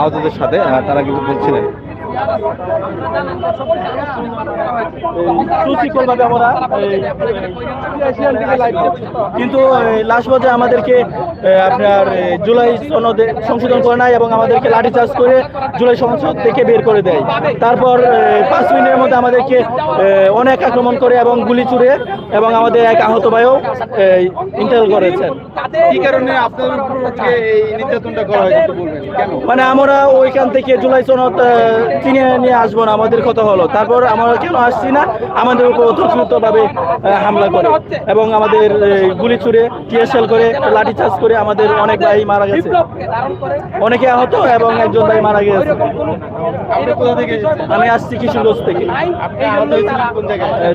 আহতদের সাথে তারা কিন্তু বলছিলেন। সুশৃঙ্খলভাবে আমরা। কিন্তু লাস্ট পর্যায়ে আমাদেরকে আপনার জুলাই সনদে সংশোধন করে নাই এবং আমাদেরকে লাঠিচার্জ করে জুলাই সংসদ থেকে বের করে দেয়। তারপর পাঁচ মিনিটের মধ্যে আমাদেরকে অনেক আক্রমণ করে এবং গুলি চুরে এবং আমাদের এক আহত ভাইও ইন্টার করেছেন। কি কারণে আপনাদের উপর এই নির্যাতনটা করা বলবেন কেন? মানে আমরা ওইখান থেকে জুলাই সনদ কিনে নিয়ে আসব না আমাদের কথা হলো। তারপর আমরা কেন আসছি না? আমাদের উপর অতর্কিত ভাবে হামলা করে এবং আমাদের গুলি ছুড়ে টিএসএল করে লাঠি চার্জ করে আমাদের অনেক ভাই মারা গেছে। অনেকে আহত এবং একজন ভাই মারা গেছে। আমি আসছি কিশোরগঞ্জ থেকে।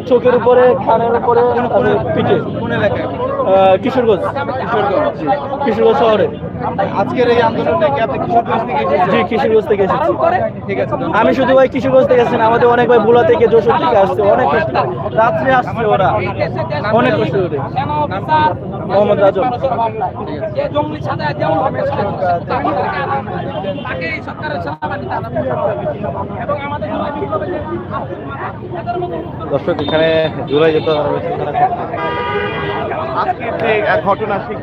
চোখের উপরে কানের উপরে পিঠে। কিশোরগঞ্জ। কিশোরগঞ্জ। শহরে। আজকের এই আন্দোলনটা কি আপনি কিশোরগঞ্জ থেকে জি কিশোরগঞ্জ থেকে এসেছি। ঠিক আছে। আমি শুধু ভাই কিশোরগঞ্জ থেকে আসছি আমাদের অনেক ভাই বুলা থেকে যশোর থেকে আসছে, অনেক রাত্রে আসছে ওরা। অনেক কষ্ট করে। মোহাম্মদ রাজন। দর্শক, এখানে জুলাই যেতে আজকের যে ঘটনা সেই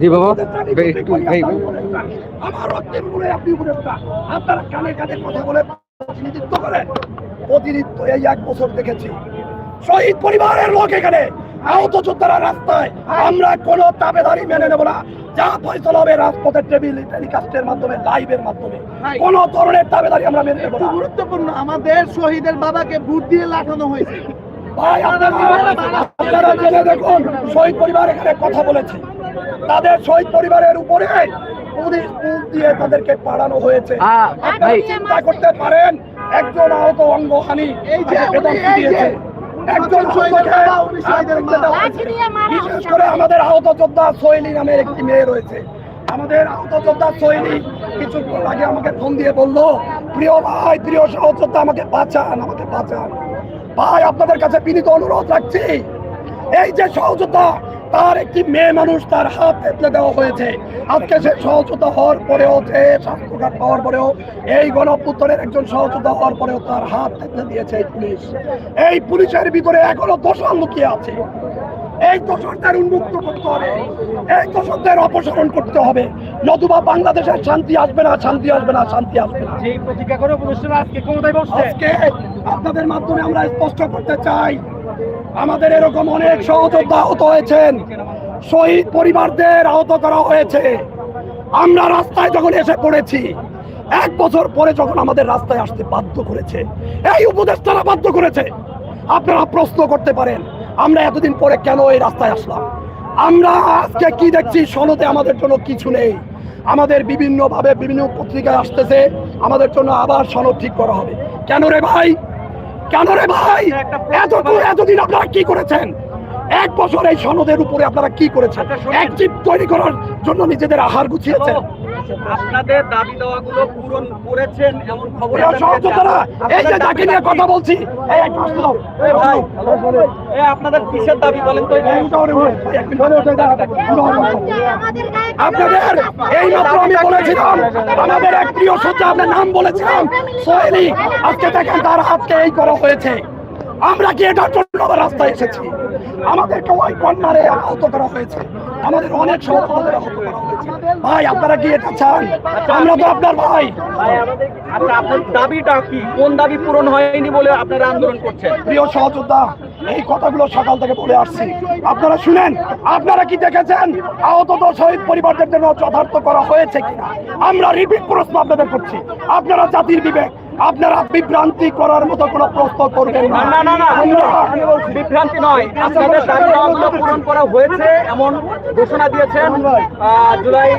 জি বাবা। একটু ভাই। আমার রক্তের উপরে আপনি উপদেষ্টা আপনারা কানে কানে কথা বলে প্রতিনিধিত্ব করেন। প্রতিনিধিত্ব এই এক বছর দেখেছি। শহীদ পরিবারের লোক এখানে। আহত যোদ্ধারা রাস্তায় আমরা কোনো তাবেদারি মেনে নেব না। যা ফয়সলা হবে রাজপথের টেবিল টেলিকাস্টের মাধ্যমে লাইভের মাধ্যমে। কোন ধরনের তাবেদারি আমরা মেনে নেব না। গুরুত্বপূর্ণ আমাদের শহীদের বাবাকে বুট দিয়ে লাগানো হয়েছে। ভাই আপনারা আপনারা জেনে দেখুন শহীদ পরিবার এখানে কথা বলেছে। তাদের শহীদ পরিবারের উপরে পুলিশ বুক দিয়ে তাদেরকে পাঠানো হয়েছে। আপনারা চিন্তা করতে পারেন একজন আহত অঙ্গহানি এই যে বেদম দিয়েছে একজন শহীদকে বিশেষ করে আমাদের। আহত যোদ্ধা সোহেলি নামের একটি মেয়ে রয়েছে। আমাদের আহত যোদ্ধা সোহেলি কিছুক্ষণ আগে আমাকে ফোন দিয়ে বলল প্রিয় ভাই প্রিয় সহযোদ্ধা আমাকে বাঁচান আমাকে বাঁচান। ভাই আপনাদের কাছে বিনীত অনুরোধ রাখছি। এই যে সহযোদ্ধা তার একটি মেয়ে মানুষ তার হাত থেতলে দেওয়া হয়েছে। আজকে সে সহযোদ্ধা হওয়ার পরেও যে স্বাস্থ্য কার্ড পাওয়ার পরেও এই গণপুত্তরের একজন সহযোদ্ধা হওয়ার পরেও তার হাত থেতলে দিয়েছে এই পুলিশ। এই পুলিশের ভিতরে এখনও দোষর লুকিয়ে আছে। এই দোষরদের উন্মুক্ত করতে হবে। এই দোষরদের অপসারণ করতে হবে। নতুবা বাংলাদেশের শান্তি আসবে না শান্তি আসবে না শান্তি আসবে না। আজকে আপনাদের মাধ্যমে আমরা স্পষ্ট করতে চাই আমাদের এরকম অনেক সহযোদ্ধা আহত হয়েছেন। শহীদ পরিবারদের আহত করা হয়েছে। আমরা রাস্তায় যখন এসে পড়েছি, এক বছর পরে যখন আমাদের রাস্তায় আসতে বাধ্য করেছে, এই উপদেষ্টারা বাধ্য করেছে। আপনারা প্রশ্ন করতে পারেন, আমরা এতদিন পরে কেন এই রাস্তায় আসলাম? আমরা আজকে কি দেখছি? সনদে আমাদের জন্য কিছু নেই। আমাদের বিভিন্নভাবে বিভিন্ন পত্রিকায় আসতেছে, আমাদের জন্য আবার সনদ ঠিক করা হবে। কেন রে ভাই? কেন রে ভাই? এত এতদিন আপনারা কি করেছেন? এক বছর এই সনদের উপরে আপনারা কি করেছেন? এক জীব তৈরি করার জন্য নিজেদের আহার গুছিয়েছেন। আপনাদের দাবি দেওয়াগুলো পূরণ করেছেন এমন খবর এই যে যাকে নিয়ে কথা বলছি এই দাও। এই ভাই এই আপনাদের কিসের দাবি বলেন তো? এক। আপনাদের এই মাত্র আমি বলেছিলাম আমাদের এক প্রিয় সজ্জা আপনার নাম বলেছিলাম সোহেলি আজকে দেখেন তার হাতকে এই করা হয়েছে। আমরা কি এটার জন্য রাস্তায় এসেছি? আমাদেরকে ওই কন্যারে আহত করা হয়েছে। আমাদের অনেক সহযোগীদের আহত করা হয়েছে। ভাই আপনারা কি এটা চান? আমরা তো আপনার ভাই। আচ্ছা আপনার দাবিটা কি? কোন দাবি পূরণ হয়নি বলে আপনারা আন্দোলন করছেন? প্রিয় সহযোদ্ধা এই কথাগুলো সকাল থেকে বলে আসছি। আপনারা শুনেন আপনারা কি দেখেছেন? আহত শহীদ পরিবারদের জন্য যথার্থ করা হয়েছে কিনা? আমরা রিপিট প্রশ্ন আপনাদের করছি। আপনারা জাতির বিবেক আপনারা বিভ্রান্তি করার মতো কোনো প্রশ্ন করবেন না। না না না বিভ্রান্তি নয়। আপনাদের দাবি পূরণ করা হয়েছে এমন ঘোষণা দিয়েছেন আহ, জুলাই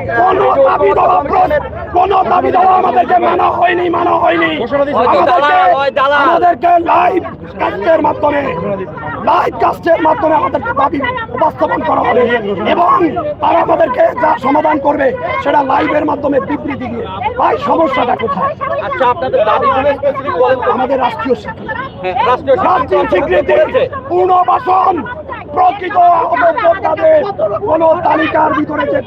কোনো দাবি দেওয়া দাবি আমাদেরকে মানা হয়নি মানা হয়নি। আমাদেরকে- লাইভ কাস্টের মাধ্যমে লাইভ কাস্টের মাধ্যমে আমাদেরকে দাবি উপস্থাপন করা হবে। এবং তারা আমাদেরকে যা সমাধান করবে সেটা লাইভের মাধ্যমে বিবৃতি দিয়ে। ভাই সমস্যাটা কোথায়? আচ্ছা আপনাদের তো। আমাদের রাষ্ট্রীয় স্বীকৃতি। হ্যাঁ, রাষ্ট্রীয় রাষ্ট্রীয় স্বীকৃতি পুনর্বাসন প্রকৃত আহত যোদ্ধাদের কোন তালিকার ভিতরে যে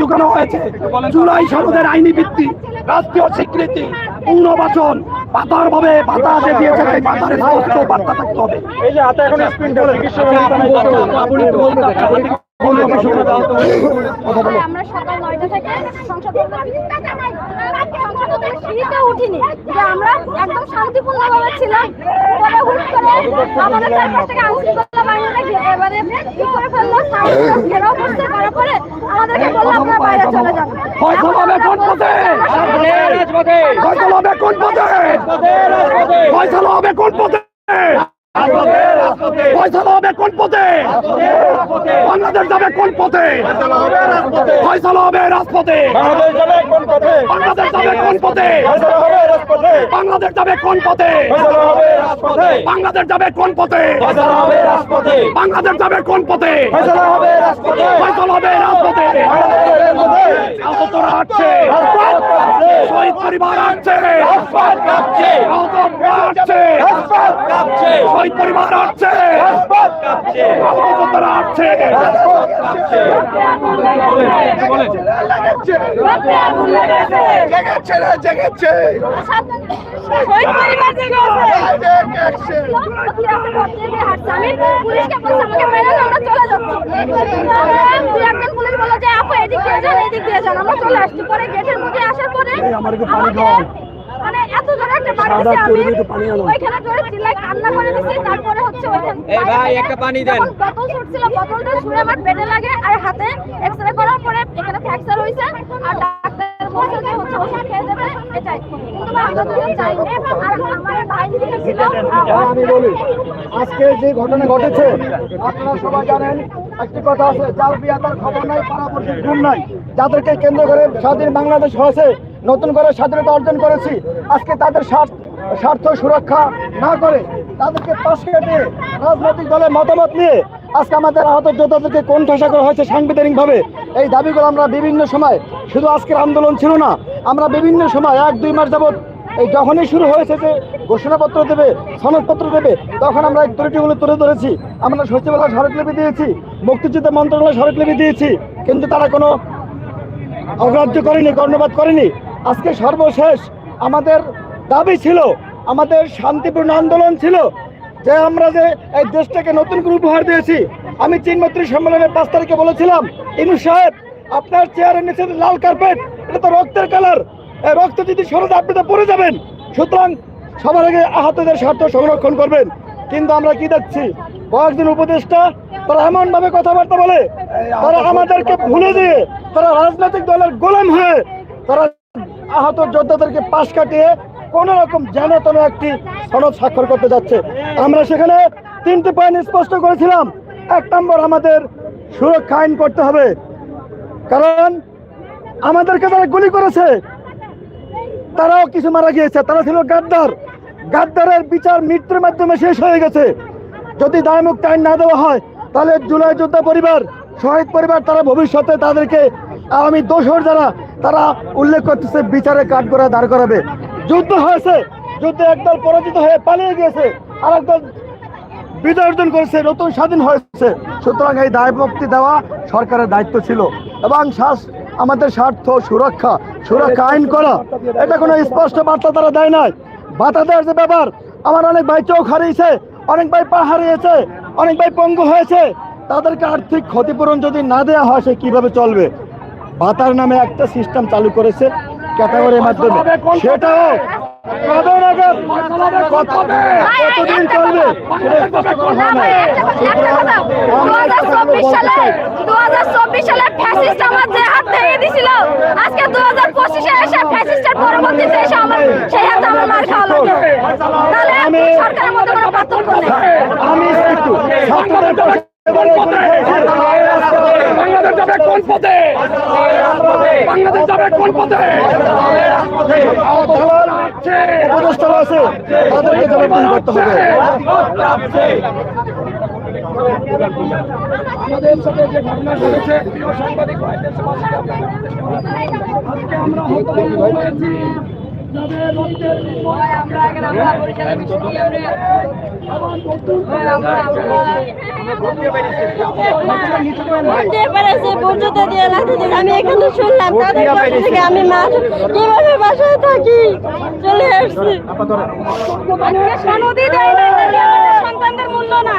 ঢুকানো হয়েছে ঢুকানো জুলাই সনদের আইনি ভিত্তি রাষ্ট্রীয় স্বীকৃতি পুনর্বাসন পাতার ভাবে পাতা যে দিয়েছে সেই পাতার স্পষ্ট বার্তা থাকতে হবে। এই যে হাতে এখন স্ক্রিন আমরা সকাল নয়টা থেকে সংসদ ভবনে সংসদ ভবনের সিঁড়িতে উঠিনি। যে আমরা একদম শান্তিপূর্ণভাবে ছিলাম। পরে হুট করে আমাদের চারপাশ থেকে আইনশৃঙ্খলা বাহিনীরা এবারে কি করে ফেলল? ঘেরাও করতে করার পরে আমাদেরকে বলল আপনারা বাইরে চলে যান। হবে কোন পথে? হবে কোন পথে? ফয়সালা হবে কোন পথে? বাংলাদেশ যাবে কোন পথে? ফয়সালা হবে রাজপথে। বাংলাদেশ যাবে কোন পথে? বাংলাদেশ যাবে কোন পথে? ফয়সালা হবে রাজপথে। বাংলাদেশ যাবে কোন পথে? বাংলাদেশ যাবে কোন পথে? ফয়সালা হবে রাজপথে। আহতরা শহীদ পরিবার কাঁপছে। শহীদ পরিবার কাঁপছে আহত যোদ্ধারা আসছে রাজপথ কাঁপছে রাতে আগুন লেগেছে। জেগেছে রে জেগেছে শহীদ পরিবার জেগে আছে। অতি রাতে ঘর থেকে হাঁটছে। আমি পুলিশকে বলছি, আমাকে মেরে আমরা চলে যাচ্ছি। দুই একজন পুলিশ বলল যে, আপু, এদিক দিয়ে যান, এদিক দিয়ে যান। আমরা চলে আসছি। পরে গেটের মধ্যে আসার পরে আমাকে এত জোরে একটা আমি ওইখানে জোরে চিল্লাই কান্না করে দিছি তারপরে হচ্ছে ওইখানে একটা পানি দেন। বোতল ছুটছিল বোতলটা ছুঁড়ে আমার পেটে লাগে আর হাতে এক্সরে করার পরে এখানে ফ্র্যাকচার হয়েছে আর ডাক্তার বলছে যে হচ্ছে ওষুধ খেয়ে দেবে এটাই কিন্তু আমরা দুজন চাই আর আমার ভাই দিকে ছিল আমি বলি আজকে যে ঘটনা ঘটেছে আপনারা সবাই জানেন একটি কথা আছে যার বিয়া তার খবর নাই পাড়াপড়শির ঘুম নাই। যাদেরকে কেন্দ্র করে স্বাধীন বাংলাদেশ হয়েছে নতুন করে স্বাধীনতা অর্জন করেছি। আজকে তাদের স্বার্থ সুরক্ষা না করে তাদেরকে পাশ কেটে রাজনৈতিক দলের মতামত নিয়ে আজকে আমাদের আহত যোদ্ধাদেরকে কোন করা হয়েছে সাংবিধানিকভাবে। এই দাবিগুলো আমরা বিভিন্ন সময়, শুধু আজকের আন্দোলন ছিল না, আমরা বিভিন্ন সময় এক, দুই মাস যাবত এই যখনই শুরু হয়েছে যে ঘোষণাপত্র দেবে, সনদপত্র দেবে, তখন আমরা এই ত্রুটিগুলো তুলে ধরেছি। আমরা সচিবালয় স্মারকলিপি দিয়েছি, মুক্তিযুদ্ধ মন্ত্রণালয় স্মারকলিপি দিয়েছি, কিন্তু তারা কোনো অগ্রাহ্য করেনি কর্ণপাত করেনি। আজকে সর্বশেষ আমাদের দাবি ছিল, আমাদের শান্তিপূর্ণ আন্দোলন ছিল যে আমরা যে এই দেশটাকে নতুন করে উপহার দিয়েছি। আমি চীনমন্ত্রী সম্মেলনে পাঁচ তারিখে বলেছিলাম, ইনু সাহেব, আপনার চেয়ারের নিচে লাল কার্পেট, এটা তো রক্তের কালার। এই রক্ত যদি সরতে আপনি তো পড়ে যাবেন। সুতরাং সবার আগে আহতদের স্বার্থ সংরক্ষণ করবেন। কিন্তু আমরা কি দেখছি? কয়েকজন উপদেষ্টা তারা এমন ভাবে কথাবার্তা বলে। তারা আমাদেরকে ভুলে দিয়ে তারা রাজনৈতিক দলের গোলাম হয়ে তারা আহত যোদ্ধাদেরকে পাশ কাটিয়ে কোন রকম যেন তেন একটি সনদ স্বাক্ষর করতে যাচ্ছে। আমরা সেখানে তিনটি পয়েন্ট স্পষ্ট করেছিলাম। এক নম্বর আমাদের সুরক্ষা আইন করতে হবে। কারণ আমাদেরকে তারা গুলি করেছে, তারাও কিছু মারা গিয়েছে। তারা ছিল গাদ্দার। গাদ্দারের বিচার মৃত্যুর মাধ্যমে শেষ হয়ে গেছে। যদি দায়মুক্ত আইন না দেওয়া হয়, তাহলে জুলাই যোদ্ধা পরিবার, শহীদ পরিবার, তারা ভবিষ্যতে তাদেরকে আগামী দোষর যারা, তারা উল্লেখ করতেছে বিচারে কাঠ করে দাঁড় করাবে। যুদ্ধ হয়েছে, যুদ্ধে একদল পরাজিত হয়ে পালিয়ে গিয়েছে আর একদল বিজয় অর্জন করেছে, নতুন স্বাধীন হয়েছে। সুতরাং এই দায় মুক্তি দেওয়া সরকারের দায়িত্ব ছিল। এবং শ্বাস আমাদের স্বার্থ সুরক্ষা সুরক্ষা আইন করা, এটা কোনো স্পষ্ট বার্তা তারা দেয় নাই। বাতা দেওয়ার যে ব্যাপার, আমার অনেক ভাই চোখ হারিয়েছে, অনেক ভাই পা হারিয়েছে, অনেক ভাই পঙ্গু হয়েছে, তাদেরকে আর্থিক ক্ষতিপূরণ যদি না দেওয়া হয়, সে কীভাবে চলবে? ভাতার নামে একটা সিস্টেম চালু করেছে ক্যাটাগরির মাধ্যমে। সেটাও কতদিন চলবে? আজকে দু হাজার পঁচিশে এসে ফ্যাসিস্টের পরবর্তীতে এসে আমার সেই হাতে আমার মার খাওয়া লাগে। তাহলে আমি- সরকারের মধ্যে কোনো পার্থক্য নেই। আমি একটু বাংলাদেশ যাবে কোন পথে? বাংলাদেশ যাবে কোন পথে? উপদেষ্টা আছে তাদেরকে জবাবদিহি করতে হবে। আমাদের সাথে যে ঘটনা ঘটেছে প্রিয় সাংবাদিক ভাইদের সাথে আজকে আমরা হতভম্ব হয়েছি। যাদের রক্তের বিনিময়ে আমরা বুঝতে পেরেছি বুঝতে দিয়ে লাঠি দিয়ে। আমি এখানে শুনলাম তাদের কাছ থেকে আমি মাছ কীভাবে বাসায় থাকি চলে আসছি। সন্তানদের মূল্য না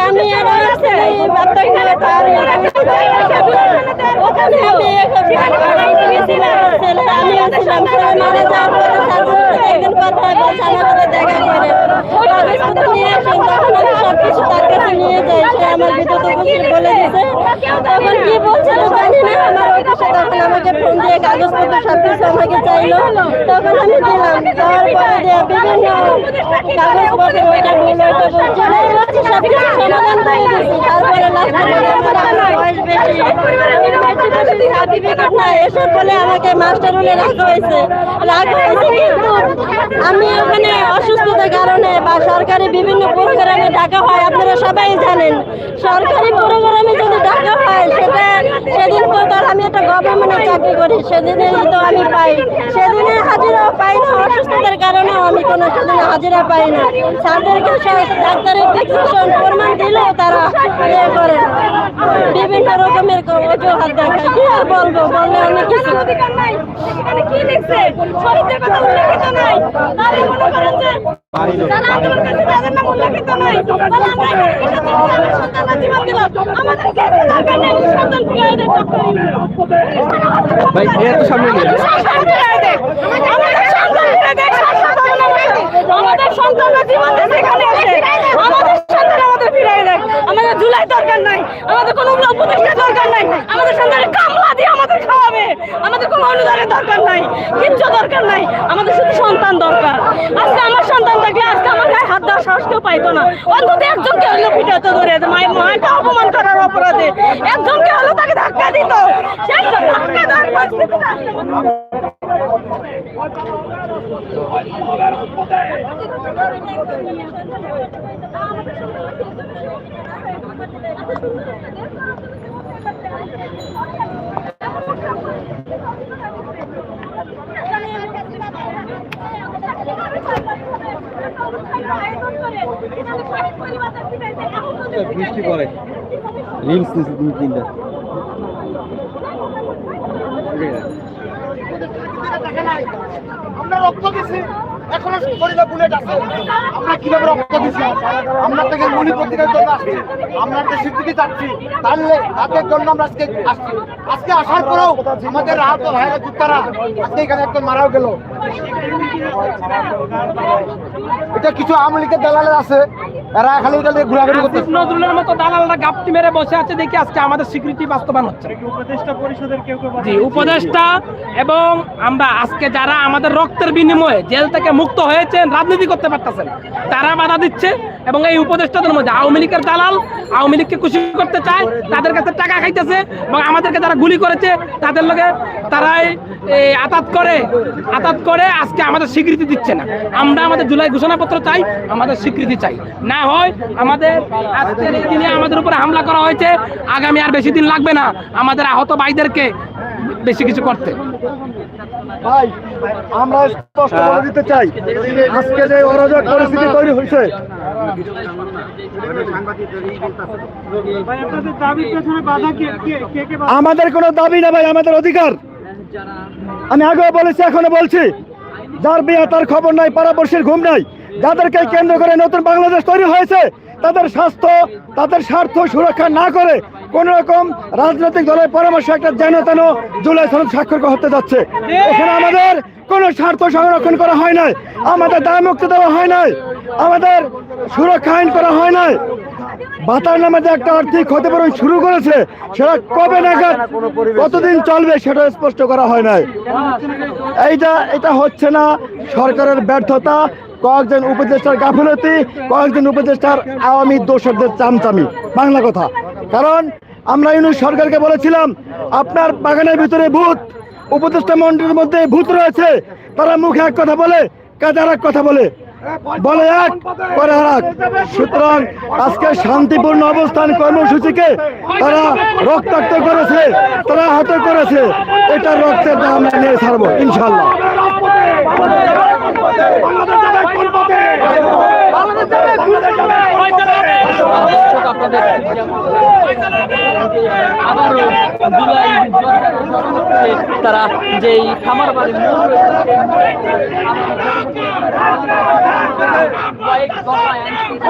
আমি আমিও মারা যাওয়ার পরে একদিন কথা বলছে আমার দেখা করে। কাগজপত্র নিয়ে আসেন? তখন আমি সব কিছু তার কাছে নিয়ে যাই সে আমার বিদ্যুৎ অফিসে বলে দিছে। তখন কি বলছিল জানি না আমার অফিসে তখন আমাকে ফোন দিয়ে কাগজপত্র সব কিছু আমাকে চাইলো তখন আমি দিলাম দেওয়ার পরে দিয়ে বিভিন্ন কাগজপত্র ওইটা ভুল ওইটা বলছি সমাধান করে তারপরে এসব বলে আমাকে মাস্টার রুলে রাখা হয়েছে রাখা হয়েছে কিন্তু আমি ওখানে অসুস্থতার কারণে বা সরকারি বিভিন্ন প্রোগ্রামে ডাকা হয় আপনারা সবাই জানেন। সরকারি প্রোগ্রামে যদি ডাকা হয় সেটা সেদিন তো আমি একটা গভর্নমেন্টে চাকরি করি সেদিনেই তো আমি পাই। সেদিনে হাজিরাও পাই না অসুস্থতার কারণে আমি কোনো সেদিনে হাজিরা পাই না। স্যারদেরকে ডাক্তারের প্রেসক্রিপশন প্রমাণ দিলেও তারা ইয়ে করে। বিভিন্ন রকমের অজুহাত দেখায়। কি আর বলব? বললে অনেক কিছু। কি লিখছে? শহীদদের কথা উল্লেখিত নাই। মনে করেন যে আমাদের সন্তানরা জীবন ভাই এত সামনে আমাদের সন্তানরা আছে। আমাদের সন্তান আমাদের জুলাই দরকার নাই। আমাদের কোনো দরকার নাই। আমাদের সন্তানের কামলা দিয়ে আমাদের খাওয়াবে। কোনো অনুদানের দরকার নাই। কিচ্ছু দরকার নাই। আমাদের শুধু সন্তান দরকার। আজকে আমার সন্তান থাকলে আজকে আমার গায়ে হাত দেওয়ার সাহস কেউ পাইতো না। অন্তত একজনকে পিঠাতে ধরে। মায়ের মাকে অপমান করার অপরাধে। একজনকে হলো তাকে ধাক্কা দিত। ধাক্কা দেওয়ার বৃষ্টি পড়ে। রিলস দিয়েছে দুই তিনটা। আমরা রক্ত দিছি। শরীরে বুলেট আছে। কীভাবে রক্ত দিছি? আমরা থেকে মনি জন্য আসছি। আমরা চাচ্ছি তাহলে তাদের জন্য আমরা আজকে আসছি। আজকে আসার পরেও আমাদের আহত ভাইরা যুক্তারা আজকে এখানে একজন মারাও গেল। এটা কিছু আওয়ামী লীগের দালালের আছে। এরা খালি এটা ঘোরাঘুরি করতে নজরুলের মতো দালালরা গাপটি মেরে বসে আছে দেখি আজকে আমাদের স্বীকৃতি বাস্তবায়ন হচ্ছে। জি উপদেষ্টা এবং আমরা আজকে যারা আমাদের রক্তের বিনিময়ে জেল থেকে মুক্ত হয়েছেন রাজনীতি করতে পারতেছেন তারা বাধা দিচ্ছে। এবং এই উপদেষ্টাদের মধ্যে আওয়ামী লীগের দালাল, আওয়ামী লীগকে খুশি করতে চায়, তাদের কাছে টাকা খাইতেছে এবং আমাদেরকে যারা গুলি করেছে, তাদের লোকে তারাই আতাত করে আতাত করে আজকে আমাদের স্বীকৃতি দিচ্ছে না। আমরা আমাদের জুলাই ঘোষণাপত্র চাই, আমাদের স্বীকৃতি চাই। না হয় আমাদের আজকের এই দিনে আমাদের উপরে হামলা করা হয়েছে, আগামী আর বেশি দিন লাগবে না আমাদের আহত ভাইদেরকে বেশি কিছু করতে। ভাই, আমরা স্পষ্ট বলে দিতে চাই। আজকে যে অরাজক পরিস্থিতি তৈরি হয়েছে। আমাদের কোনো দাবি না ভাই, আমাদের অধিকার। আমি আগেও বলেছি, এখনও বলছি। যার বিয়ে তার খবর নাই, পাড়াপড়শির ঘুম নাই। যাদেরকে কেন্দ্র করে নতুন বাংলাদেশ তৈরি হয়েছে তাদের স্বাস্থ্য, তাদের স্বার্থ সুরক্ষা না করে কোন রকম রাজনৈতিক দলের পরামর্শ একটা যেন তেন জুলাই সনদ স্বাক্ষর হতে যাচ্ছে। এখানে আমাদের কোনো স্বার্থ সংরক্ষণ করা হয় নাই। আমাদের দায় মুক্তি দেওয়া হয় নাই। আমাদের সুরক্ষা আইন করা হয় নাই। ভাতার নামে যে একটা আর্থিক ক্ষতিপূরণ শুরু করেছে, সেটা কবে নাগাদ কতদিন চলবে সেটা স্পষ্ট করা হয় নাই। এইটা, এটা হচ্ছে না সরকারের ব্যর্থতা, কয়েকজন উপদেষ্টার গাফিলতি, কয়েকজন উপদেষ্টার আওয়ামী দোষরদের চামচামি। বাংলা কথা। কারণ আমরা ইউনুস সরকারকে বলেছিলাম, আপনার বাগানের ভিতরে ভূত, উপদেষ্টা মন্ডলীর মধ্যে ভূত রয়েছে, তারা মুখে এক কথা বলে কাজে আর এক কথা বলে। বলে এক করে এক। সুতরাং আজকে শান্তিপূর্ণ অবস্থান কর্মসূচিকে তারা রক্তাক্ত করেছে তারা হাতে করেছে। এটা রক্তের দাম নিয়ে ছাড়বো ইনশাল্লাহ তারা যেই খামার রয়েছে, কয়েক দফায় একটা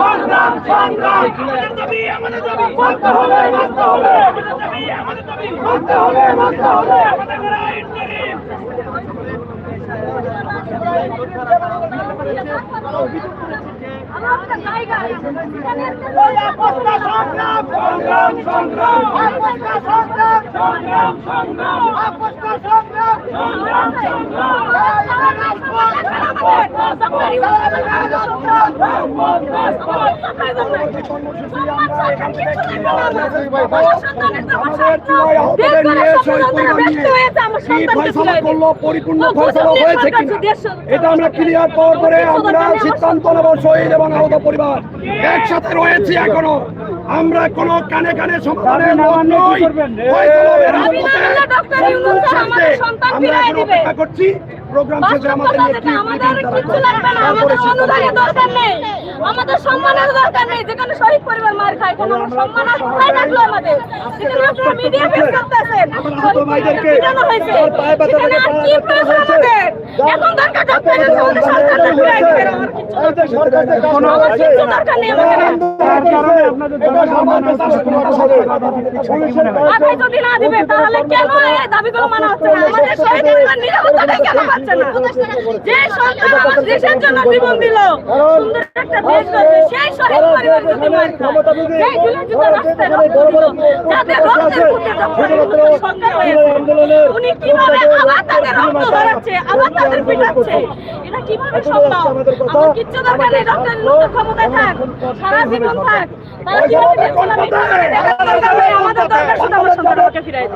জায়গা পরিপূর্ণ এটা আমরা ক্লিয়ার পাওয়ার পরে আমরা সিদ্ধান্ত নেব শহীদ এবং আহত পরিবার একসাথে রয়েছি এখনও। আমরা কোনো কানে কানে সমাধানের লোক নই। আমরা এখন অপেক্ষা করছি। প্রোগ্রাম শেষে আমাদের নিয়ে কি আমাদের আমাদের সম্মানের দরকার নেই। যেখানে শহীদ পরিবার মার খায় কোনো সম্মান আর কোথায় থাকল আমাদের। সেখানে আপনারা মিডিয়া পেশ করতেছেন পিটানো হয়েছে। সেখানে আর কি প্রয়োজন আমাদের এখন দরকার ডক্টর আমাদের সরকারটা আমার করেছে, দরকার। নেই। আমাদের যে কাজ করেছে, পুলিশের আর ভাই যদি না দিবে তাহলে কেন এই দাবিগুলো মানা হচ্ছে না? আমাদের শহীদ পরিবার নিরাপত্তাটা কেন পাচ্ছে না? যে সরকার আমাদের দেশের জন্য জীবন দিল সুন্দর একটা দেশ রক্ত ধরাচ্ছে আবার তাদের পিটাচ্ছে। এটা কীভাবে সম্ভব আমার কিচ্ছু দরকার নেই ডক্টর ইউনূসের ক্ষমতায় থাক সারা জীবন থাক। তারা কীভাবে দেশগুলো বিক্রি করে দেখার দরকার নেই, আমাদের দরকার শুধু আমার সন্তানকে ফিরাই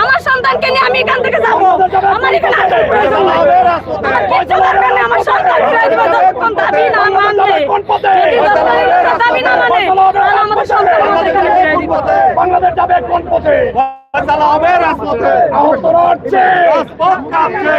আমার সন্তানকে নিয়ে আমি এখান থেকে যাব। আমার এখানে আসার প্রয়োজন নাই আমার কিচ্ছু দরকার নেই আমার সন্তান ফিরাই দিবে যতক্ষণ দাবি না মানবে যদি ডক্টর ইউনূসের দাবি না মানে আমাদের সন্তান আমাদের এখানে ফিরাই দিবে বাংলাদেশ যাবে কোন পথে? চালাবে রাজপথে। আহতরা হচ্ছে রাজপথ কাঁপছে।